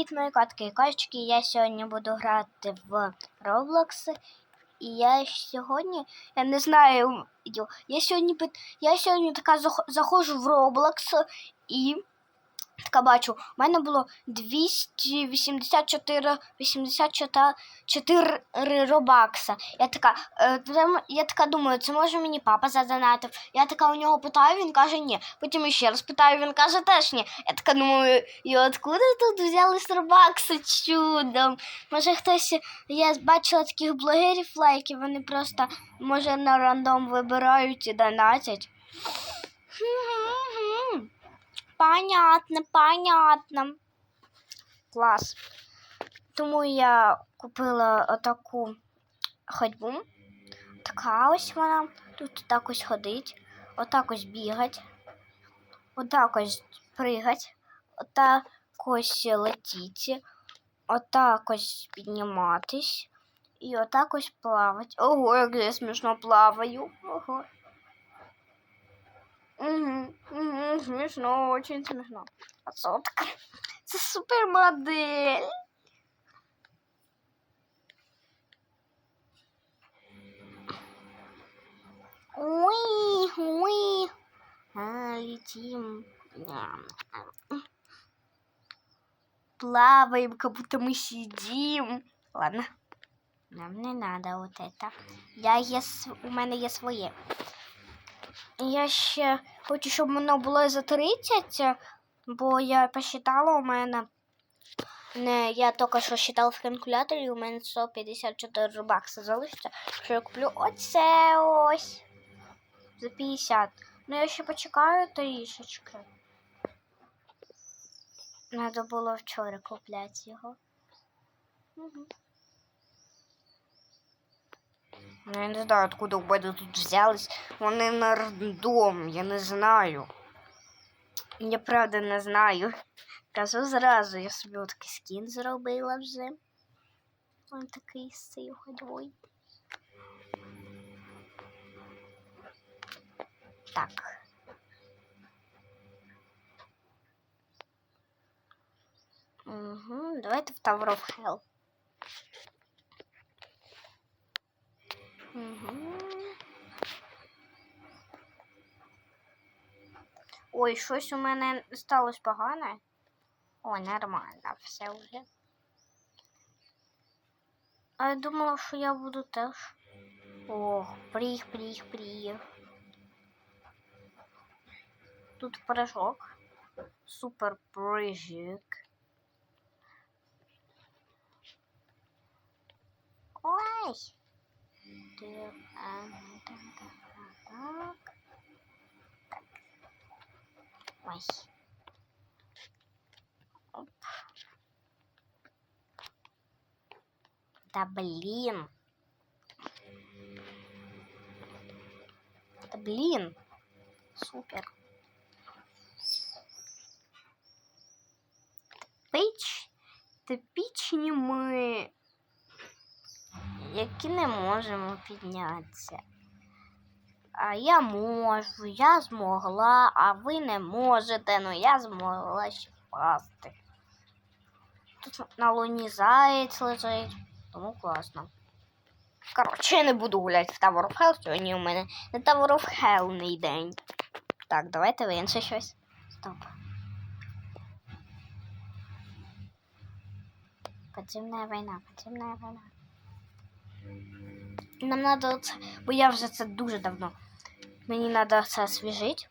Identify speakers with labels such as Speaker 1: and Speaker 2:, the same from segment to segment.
Speaker 1: Привіт, мої котки і кошечки. Я сьогодні буду грати в Roblox. І я сьогодні, я не знаю, я сьогодні я сьогодні така зах- заходжу в Roblox і така бачу, у мене було 284 84 робакса. Я така, е, я така думаю, це може мені папа задонатив. Я така у нього питаю, він каже ні. Потім ще раз питаю, він каже теж ні. Я така думаю, і откуда тут взялись робакси чудом? Може хтось, я бачила таких блогерів лайків, вони просто, може, на рандом вибирають і донатять. Понятно, понятно. Клас. Тому я купила отаку ходьбу. Така ось вона. Тут так ось ходить, отак ось бігать, отак ось пригать, отак ось летіть, отак ось підніматись і отак ось плавать. Ого, як я смішно плаваю. Ого. Угу, угу, смішно, очень смішно. А сотка. Це супермодель. Ой, ой. А, летим. Ням. Плаваем, как будто мы сидим. Ладно. Нам не надо вот это. Я є, св- у мене є своє. Я ще хочу, щоб воно було за 30, бо я посчитала, у мене не, я тільки що считала в калькуляторі, у мене 154 бакси залишиться, що я куплю оце ось за 50. Ну я ще почекаю трішечки. Надо було вчора купляти його. Угу. Ну, я не знаю, откуда у мене тут взялись. Вони на рандом, я не знаю. Я правда не знаю. Кажу зразу, я собі такий скін зробила вже. Ось такий з цією ходьбою. Так. Угу, давайте в Tower of Hell. Угу. Ой, щось у мене сталося погане. О, нормально, все вже. А я думала, що я буду теж. О, пріг, пріг, пріг. Тут прыжок. Супер прыжик. Ой! Ти- а, так, так, так, так. Ой. Оп. Да блин. Да блин. Супер. Пич. Типічні ми, які не можемо піднятися. А я можу, я змогла, а ви не можете, ну я змогла ще впасти. Тут на луні заєць лежить, тому класно. Коротше, я не буду гуляти в Tower of Hell, сьогодні у мене не Tower of Hell день. Так, давайте в інше щось. Стоп. Подземна війна, подземна війна. Нам надо це, бо я вже це дуже давно. Мені треба це освіжити.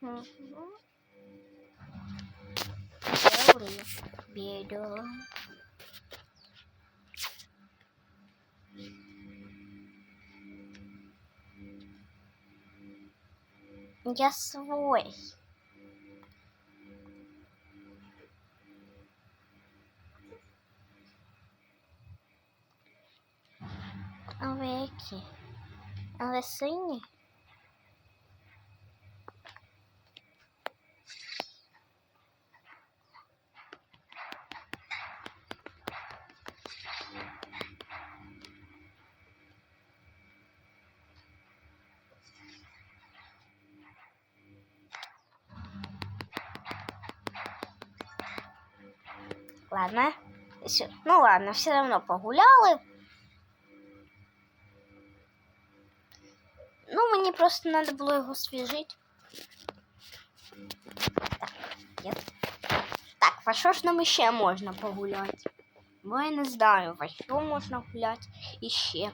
Speaker 1: Мгм. Теорія бідо. Я свой. але які? Але сині? Ладно. Ну ладно, все равно погуляли, мені просто треба було його освіжити. Так, є. Так, во що ж нам ще можна погуляти? Бо я не знаю, во що можна гуляти іще.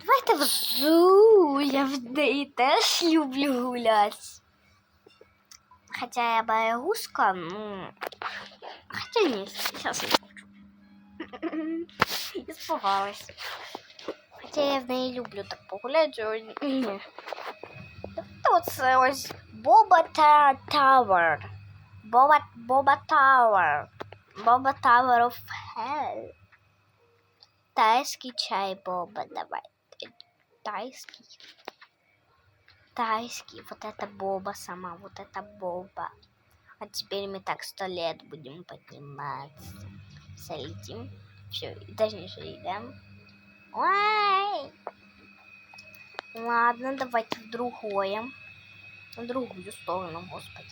Speaker 1: Давайте в зу. Я в неї теж люблю гуляти. Хотя я боягузка, ну... Хотя нет, сейчас не хочу. Испугалась. Хотя я в неї люблю так погуляти. ой, ні. Тут це ось Боба та Тауер. Боба, Боба Тауер. Боба Тауер of Hell. Тайский чай Боба, давай. Тайский. Тайский. Вот это Боба сама, вот это Боба. А теперь мы так сто лет будем подниматься. Залетим. Все, точнее идем. Ой! Ладно, давайте в другое. В другую сторону, господи.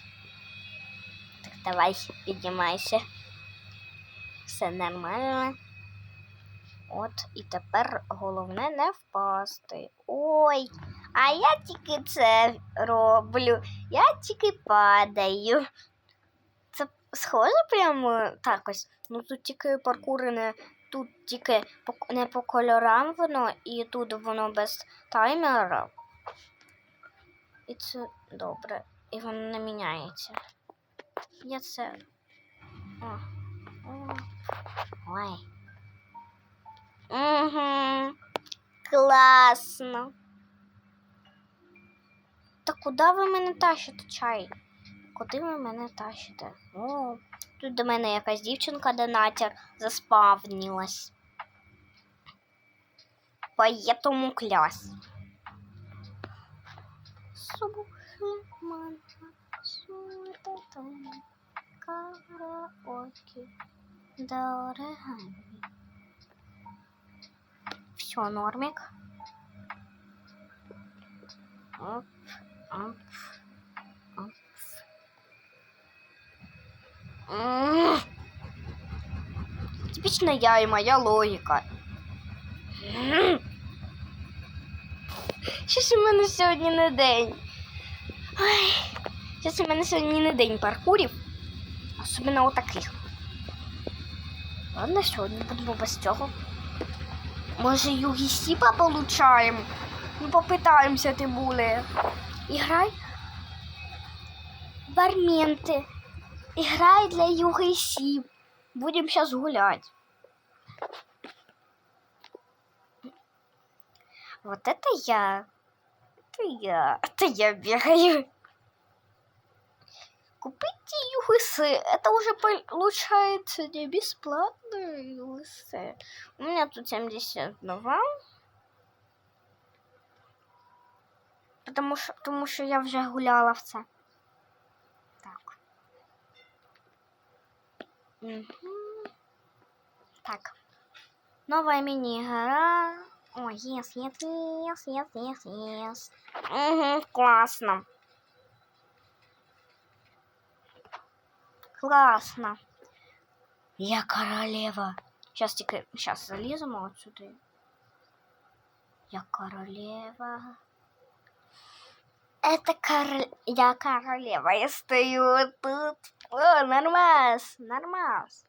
Speaker 1: Так, давай, піднімайся. Все нормально. От, і тепер головне не впасти. Ой, а я тільки це роблю. Я тільки падаю. Це схоже прямо так ось. Ну тут тільки паркури не. Тут тільки не по кольорам воно, і тут воно без таймера. І це добре. І воно не міняється. Я це. О. О. Ой. Угу. Класно. Та куди ви мене тащите, чай? Куди ви мене тащите? О, тут до мене якась дівчинка донатер заспавнілась. Поэтому кляс. Караоке. Дорогами. Все, нормик. Оп, оп. Типічна я і моя логіка. М. Щось у мене сьогодні не день. Ой, щось у мене сьогодні не день паркурів. Особливо отаких. Ладно, сьогодні будемо без цього. Може, Югісіпа получаємо? Ну, попитаємося, ти були. Іграй. Барменти. Играй для Юга и Си. Будем сейчас гулять. Вот это я. Это я. Это я бегаю. Купите югысы. Это уже получается не бесплатно югысы. У меня тут 72. Потому что, потому что я вже гуляла в це. Так. Новая мини-игра. О, yes, yes, yes, yes, yes, yes. Угу, классно. Классно. Я королева. Сейчас сейчас заліземо от сюди. Я королева Это король... Я королева. Я стою вот тут. О, нормас, нормас.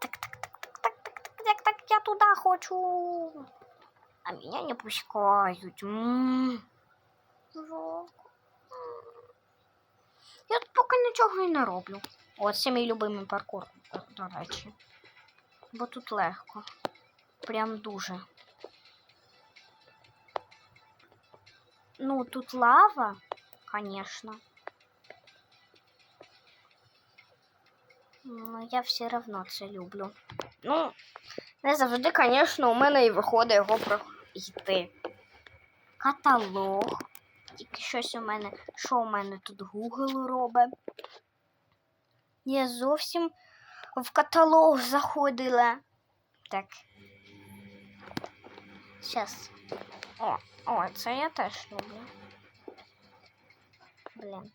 Speaker 1: Так, так, так, так, так, так, так, так, так, я туда хочу. А меня не пускают. М. Жалко. М. Я тут поки нічого і не роблю. От це мій любимий паркур, до речі. Бо тут легко. Прям дуже. Ну, тут лава, конечно. Ну, я все равно це люблю. Ну, не завжди, конечно, у мене і виходить його пройти. Каталог. Тільки щось у мене. Що у мене тут Google робить? Я зовсім в каталог заходила. Так. Сейчас. О, о, це я теж люблю. Блін.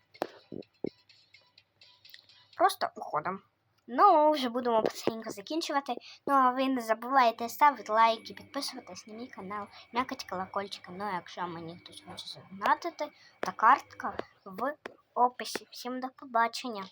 Speaker 1: Просто уходом. Ну, вже будемо потихеньку закінчувати. Ну, а ви не забувайте ставити лайки, підписуватись на мій канал, м'якать колокольчика. Ну, якщо мені хтось хоче задонатити, та картка в описі. Всім до побачення.